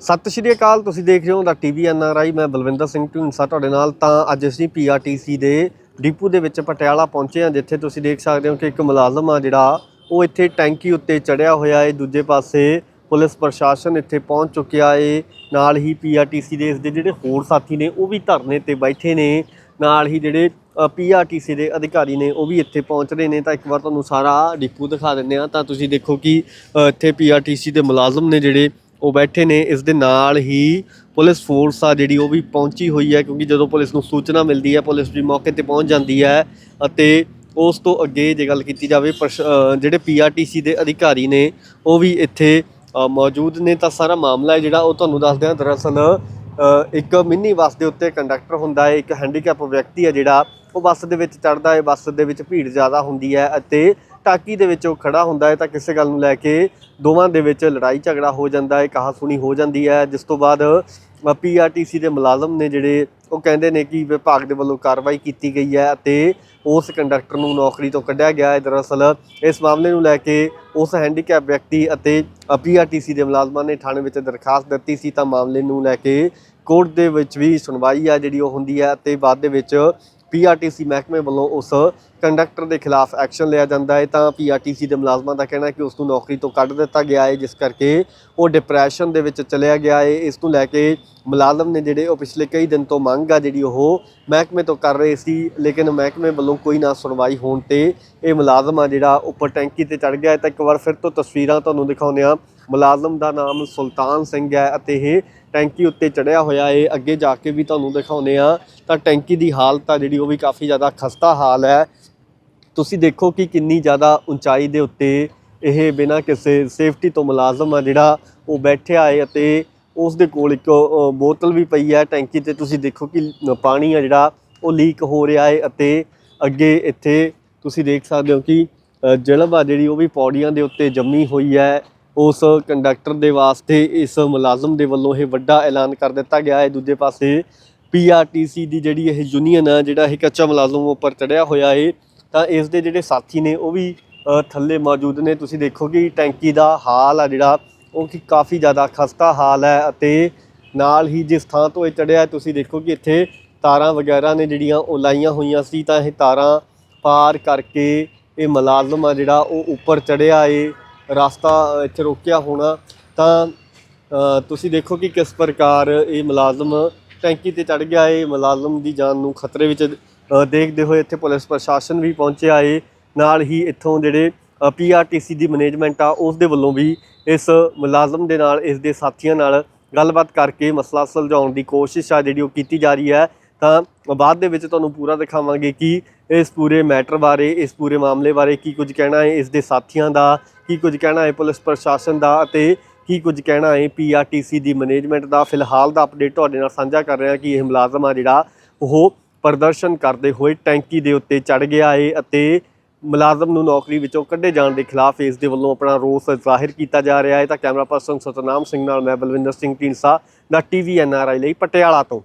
ਸਤਿ ਸ਼੍ਰੀ ਅਕਾਲ ਤੁਸੀਂ ਦੇਖ ਰਹੇ ਹੋ ਦਾ ਟੀਵੀ ਐਨਆਰਆਈ ਮੈਂ ਬਲਵਿੰਦਰ ਸਿੰਘ ਢੀਂਡਸਾ ਤੁਹਾਡੇ ਨਾਲ। ਤਾਂ ਅੱਜ ਅਸੀਂ ਪੀਆਰਟੀਸੀ ਦੇ ਡਿਪੂ ਦੇ ਵਿੱਚ ਪਟਿਆਲਾ ਪਹੁੰਚੇ ਹਾਂ ਜਿੱਥੇ ਤੁਸੀਂ ਦੇਖ ਸਕਦੇ ਹੋ ਕਿ ਇੱਕ ਮੁਲਾਜ਼ਮ ਆ ਜਿਹੜਾ ਉਹ ਇੱਥੇ ਟੈਂਕੀ ਉੱਤੇ ਚੜਿਆ ਹੋਇਆ ਹੈ ਦੂਜੇ ਪਾਸੇ ਪੁਲਿਸ ਪ੍ਰਸ਼ਾਸਨ ਇੱਥੇ ਪਹੁੰਚ ਚੁੱਕਿਆ ਏ। ਨਾਲ ਹੀ ਪੀਆਰਟੀਸੀ ਦੇ ਇਸ ਦੇ ਜਿਹੜੇ ਹੋਰ ਸਾਥੀ ਨੇ ਉਹ ਵੀ ਧਰਨੇ ਤੇ ਬੈਠੇ ਨੇ। ਨਾਲ ਹੀ ਜਿਹੜੇ ਪੀਆਰਟੀਸੀ ਦੇ ਅਧਿਕਾਰੀ ਨੇ ਉਹ ਵੀ ਇੱਥੇ ਪਹੁੰਚ ਰਹੇ ਨੇ। ਤਾਂ ਇੱਕ ਵਾਰ ਤੁਹਾਨੂੰ ਸਾਰਾ ਡਿਪੂ ਦਿਖਾ ਦਿੰਦੇ ਆ ਤਾਂ ਤੁਸੀਂ ਦੇਖੋ ਕਿ ਅ, ਇੱਥੇ ਪੀਆਰਟੀਸੀ ਦੇ ਮੁਲਾਜ਼ਮ ਨੇ ਜਿਹੜੇ ਉਹ ਬੈਠੇ ਨੇ ਇਸ ਦੇ ਨਾਲ ਹੀ ਪੁਲਿਸ ਫੋਰਸ ਆ ਜਿਹੜੀ ਉਹ ਵੀ ਪਹੁੰਚੀ ਹੋਈ ਹੈ ਕਿਉਂਕਿ ਜਦੋਂ ਪੁਲਿਸ ਨੂੰ ਸੂਚਨਾ ਮਿਲਦੀ ਹੈ ਪੁਲਿਸ ਵੀ ਮੌਕੇ ਤੇ ਪਹੁੰਚ ਜਾਂਦੀ ਹੈ ਅਤੇ ਉਸ ਤੋਂ ਅੱਗੇ ਜੇ ਗੱਲ ਕੀਤੀ ਜਾਵੇ ਪ੍ਰਸ਼- ਅ, ਜਿਹੜੇ ਪੀਆਰਟੀਸੀ ਦੇ ਅਧਿਕਾਰੀ ਨੇ ਉਹ ਵੀ ਇੱਥੇ ਮੌਜੂਦ ਨੇ। ਤਾਂ ਸਾਰਾ ਮਾਮਲਾ ਹੈ ਜਿਹੜਾ ਉਹ ਤੁਹਾਨੂੰ ਦੱਸਦੇ ਹਾਂ ਦਰਅਸਲ ਇੱਕ ਮਿੰਨੀ ਬੱਸ ਦੇ ਉੱਤੇ ਕੰਡਕਟਰ ਹੁੰਦਾ ਹੈ ਇੱਕ ਹੈਂਡੀਕੈਪ ਵਿਅਕਤੀ ਹੈ ਜਿਹੜਾ ਉਹ ਬੱਸ ਦੇ ਵਿੱਚ ਚੜਦਾ ਹੈ ਬੱਸ ਦੇ ਵਿੱਚ ਭੀੜ ਜ਼ਿਆਦਾ ਹੁੰਦੀ ਹੈ ਅਤੇ ਟਾਕੀ ਦੇ ਵਿੱਚ ਉਹ ਖੜਾ ਹੁੰਦਾ ਹੈ ਤਾਂ ਕਿਸੇ ਗੱਲ ਨੂੰ ਲੈ ਕੇ ਦੋਵਾਂ ਦੇ ਵਿੱਚ ਲੜਾਈ ਝਗੜਾ ਹੋ ਜਾਂਦਾ ਹੈ ਕਹਾ ਸੁਣੀ ਹੋ ਜਾਂਦੀ ਹੈ, ਜਿਸ ਤੋਂ ਬਾਅਦ ਪੀਆਰਟੀਸੀ ਦੇ ਮੁਲਾਜ਼ਮ ਨੇ ਜਿਹੜੇ ਉਹ ਕਹਿੰਦੇ ਨੇ ਕਿ ਵਿਭਾਗ ਦੇ ਵੱਲੋਂ ਕਾਰਵਾਈ ਕੀਤੀ ਗਈ ਹੈ ਅਤੇ ਉਸ ਕੰਡਕਟਰ ਨੂੰ ਨੌਕਰੀ ਤੋਂ ਕੱਢਿਆ ਗਿਆ ਹੈ। ਦਰਅਸਲ, ਇਸ ਮਾਮਲੇ ਨੂੰ ਲੈ ਕੇ ਉਸ ਹੈਂਡੀਕੈਪ ਵਿਅਕਤੀ ਅਤੇ ਪੀਆਰਟੀਸੀ ਦੇ ਮੁਲਾਜ਼ਮਾਂ ਨੇ ਥਾਣੇ ਵਿੱਚ ਦਰਖਾਸਤ ਦਿੱਤੀ ਸੀ ਤਾਂ ਮਾਮਲੇ ਨੂੰ ਲੈ ਕੇ ਕੋਰਟ ਦੇ ਵਿੱਚ ਵੀ ਸੁਣਵਾਈ ਆ ਜਿਹੜੀ ਉਹ ਹੁੰਦੀ ਹੈ ਅਤੇ ਬਾਅਦ ਦੇ ਵਿੱਚ ਪੀਆਰਟੀਸੀ ਮਹਿਕਮੇ ਵੱਲੋਂ ਉਸ ਕੰਡਕਟਰ ਦੇ ਖਿਲਾਫ ਐਕਸ਼ਨ ਲਿਆ ਜਾਂਦਾ ਹੈ। ਤਾਂ ਪੀਆਰਟੀਸੀ ਦੇ ਮੁਲਾਜ਼ਮਾਂ ਦਾ ਕਹਿਣਾ ਹੈ ਕਿ ਉਸ ਨੂੰ ਨੌਕਰੀ ਤੋਂ ਕੱਢ ਦਿੱਤਾ ਗਿਆ ਹੈ, ਜਿਸ ਕਰਕੇ ਉਹ ਡਿਪਰੈਸ਼ਨ ਦੇ ਵਿੱਚ ਚਲਿਆ ਗਿਆ ਹੈ। ਇਸ ਨੂੰ ਲੈ ਕੇ ਮੁਲਾਜ਼ਮ ਨੇ ਜਿਹੜੇ ਉਹ ਪਿਛਲੇ ਕਈ ਦਿਨ ਤੋਂ ਮੰਗ ਆ, ਜਿਹੜੀ ਉਹ ਮਹਿਕਮੇ ਤੋਂ ਕਰ ਰਹੇ ਸੀ, ਲੇਕਿਨ ਮਹਿਕਮੇ ਵੱਲੋਂ ਕੋਈ ਨਾ ਸੁਣਵਾਈ ਹੋਣ ਤੇ ਇਹ ਮੁਲਾਜ਼ਮ ਆ ਜਿਹੜਾ ਉੱਪਰ ਟੈਂਕੀ ਤੇ ਚੜ ਗਿਆ ਹੈ। ਤਾਂ ਇੱਕ ਵਾਰ ਫਿਰ ਤੋਂ ਤਸਵੀਰਾਂ ਤੁਹਾਨੂੰ ਦਿਖਾਉਂਦੇ ਆ ਮੁਲਾਜ਼ਮ ਦਾ ਨਾਮ ਸੁਲਤਾਨ ਸਿੰਘ ਹੈ ਅਤੇ ਇਹ ਟੈਂਕੀ ਉੱਤੇ ਚੜਿਆ ਹੋਇਆ ਹੈ। ਅੱਗੇ ਜਾ ਕੇ ਵੀ ਤੁਹਾਨੂੰ ਦਿਖਾਉਂਦੇ ਆ ਤਾਂ ਟੈਂਕੀ ਦੀ ਹਾਲਤ ਆ ਜਿਹੜੀ ਉਹ ਵੀ ਕਾਫੀ ਜ਼ਿਆਦਾ ਖਸਤਾ ਹਾਲ ਹੈ। ਤੁਸੀਂ ਦੇਖੋ ਕਿ ਕਿੰਨੀ ਜ਼ਿਆਦਾ ਉਚਾਈ ਦੇ ਉੱਤੇ ਇਹ ਬਿਨਾਂ ਕਿਸੇ ਸੇਫਟੀ ਤੋਂ ਮੁਲਾਜ਼ਮ ਆ ਜਿਹੜਾ ਉਹ ਬੈਠਿਆ ਹੈ ਅਤੇ ਉਸ ਦੇ ਕੋਲ ਇੱਕ ਬੋਤਲ ਵੀ ਪਈ ਹੈ ਟੈਂਕੀ ਤੇ। ਤੁਸੀਂ ਦੇਖੋ ਕਿ ਪਾਣੀ ਆ ਜਿਹੜਾ ਉਹ ਲੀਕ ਹੋ ਰਿਹਾ ਹੈ ਅਤੇ ਅੱਗੇ ਇੱਥੇ ਤੁਸੀਂ ਦੇਖ ਸਕਦੇ ਹੋ ਕਿ ਜਲਬ ਆ ਜਿਹੜੀ ਉਹ ਵੀ ਪੌੜੀਆਂ ਦੇ ਉੱਤੇ ਜੰਮੀ ਹੋਈ ਹੈ। ਉਸ ਕੰਡਕਟਰ ਦੇ ਵਾਸਤੇ ਇਸ ਮੁਲਾਜ਼ਮ ਦੇ ਵੱਲੋਂ ਇਹ ਵੱਡਾ ਐਲਾਨ ਕਰ ਦਿੱਤਾ ਗਿਆ ਹੈ। ਦੂਜੇ ਪਾਸੇ ਪੀਆਰਟੀਸੀ ਦੀ ਜਿਹੜੀ ਇਹ ਯੂਨੀਅਨ ਆ, ਜਿਹੜਾ ਇਹ ਕੱਚਾ ਮੁਲਾਜ਼ਮ ਉੱਪਰ ਚੜਿਆ ਹੋਇਆ ਹੈ ਤਾਂ ਇਸ ਦੇ ਜਿਹੜੇ ਸਾਥੀ ਨੇ ਉਹ ਵੀ ਥੱਲੇ ਮੌਜੂਦ ਨੇ। ਤੁਸੀਂ ਦੇਖੋ ਕਿ ਟੈਂਕੀ ਦਾ ਹਾਲ ਆ ਜਿਹੜਾ, ਉਹ ਕਿ ਕਾਫੀ ਜ਼ਿਆਦਾ ਖਸਤਾ ਹਾਲ ਹੈ ਅਤੇ ਨਾਲ ਹੀ ਜਿਸ ਥਾਂ ਤੋਂ ਇਹ ਚੜਿਆ, ਤੁਸੀਂ ਦੇਖੋ ਕਿ ਇੱਥੇ ਤਾਰਾਂ ਵਗੈਰਾ ਨੇ ਜਿਹੜੀਆਂ ਉਹ ਲਾਈਆਂ ਹੋਈਆਂ ਸੀ, ਤਾਂ ਇਹ ਤਾਰਾਂ ਪਾਰ ਕਰਕੇ ਇਹ ਮੁਲਾਜ਼ਮ ਆ ਜਿਹੜਾ ਉਹ ਉੱਪਰ ਚੜਿਆ ਏ। ਰਸਤਾ ਇੱਥੇ ਰੋਕਿਆ ਹੋਣਾ, ਤਾਂ ਤੁਸੀਂ ਦੇਖੋ ਕਿ ਕਿਸ ਪ੍ਰਕਾਰ ਇਹ ਮੁਲਾਜ਼ਮ ਟੈਂਕੀ ਤੇ ਚੜ ਗਿਆ ਏ। ਮੁਲਾਜ਼ਮ ਦੀ ਜਾਨ ਨੂੰ ਖਤਰੇ ਵਿੱਚ ਦੇਖਦੇ ਹੋਏ ਇੱਥੇ ਪੁਲਿਸ ਪ੍ਰਸ਼ਾਸਨ ਵੀ ਪਹੁੰਚਿਆ ਏ। ਨਾਲ ਹੀ ਇੱਥੋਂ ਜਿਹੜੇ ਪੀਆਰਟੀਸੀ ਦੀ ਮੈਨੇਜਮੈਂਟ ਆ, ਉਸ ਦੇ ਵੱਲੋਂ ਵੀ ਇਸ ਮੁਲਾਜ਼ਮ ਦੇ ਨਾਲ, ਇਸ ਦੇ ਸਾਥੀਆਂ ਨਾਲ ਗੱਲਬਾਤ ਕਰਕੇ ਮਸਲਾ ਸੁਲਝਾਉਣ ਦੀ ਕੋਸ਼ਿਸ਼ ਆ ਜਿਹੜੀ ਉਹ ਕੀਤੀ ਜਾ ਰਹੀ ਹੈ। ਤਾਂ, ਬਾਅਦ ਦੇ ਵਿੱਚ ਤੁਹਾਨੂੰ ਪੂਰਾ ਦਿਖਾਵਾਂਗੇ ਕਿ ਇਸ ਪੂਰੇ ਮੈਟਰ ਬਾਰੇ, ਇਸ ਪੂਰੇ ਮਾਮਲੇ ਬਾਰੇ ਕੀ ਕੁਝ ਕਹਿਣਾ ਹੈ, ਇਸ ਦੇ ਸਾਥੀਆਂ ਦਾ ਕੀ ਕੁਝ ਕਹਿਣਾ ਹੈ ਪੁਲਿਸ ਪ੍ਰਸ਼ਾਸਨ ਦਾ ਅਤੇ ਕੀ ਕੁਝ ਕਹਿਣਾ ਹੈ ਪੀਆਰਟੀਸੀ ਦੀ ਮੈਨੇਜਮੈਂਟ ਦਾ? ਫਿਲਹਾਲ ਦਾ ਅਪਡੇਟ ਤੁਹਾਡੇ ਨਾਲ ਸਾਂਝਾ ਕਰ ਰਿਹਾ ਕਿ ਇਹ ਮੁਲਾਜ਼ਮ ਆ ਜਿਹੜਾ ਉਹ ਪ੍ਰਦਰਸ਼ਨ ਕਰਦੇ ਹੋਏ ਟੈਂਕੀ ਦੇ ਉੱਤੇ ਚੜ ਗਿਆ ਹੈ ਅਤੇ ਮੁਲਾਜ਼ਮ ਨੂੰ ਨੌਕਰੀ ਵਿੱਚੋਂ ਕੱਢੇ ਜਾਣ ਦੇ ਖਿਲਾਫ ਇਸ ਦੇ ਵੱਲੋਂ ਆਪਣਾ ਰੋਸ ਜ਼ਾਹਿਰ ਕੀਤਾ ਜਾ ਰਿਹਾ ਹੈ। ਤਾਂ ਕੈਮਰਾ ਪਰਸਨ ਸਤਨਾਮ ਸਿੰਘ ਨਾਲ, ਮੈਂ ਬਲਵਿੰਦਰ ਸਿੰਘ ਢੀਂਡਸਾ, ਦਾ ਟੀਵੀ ਐਨਆਰਆਈ ਲਈ ਪਟਿਆਲਾ ਤੋਂ।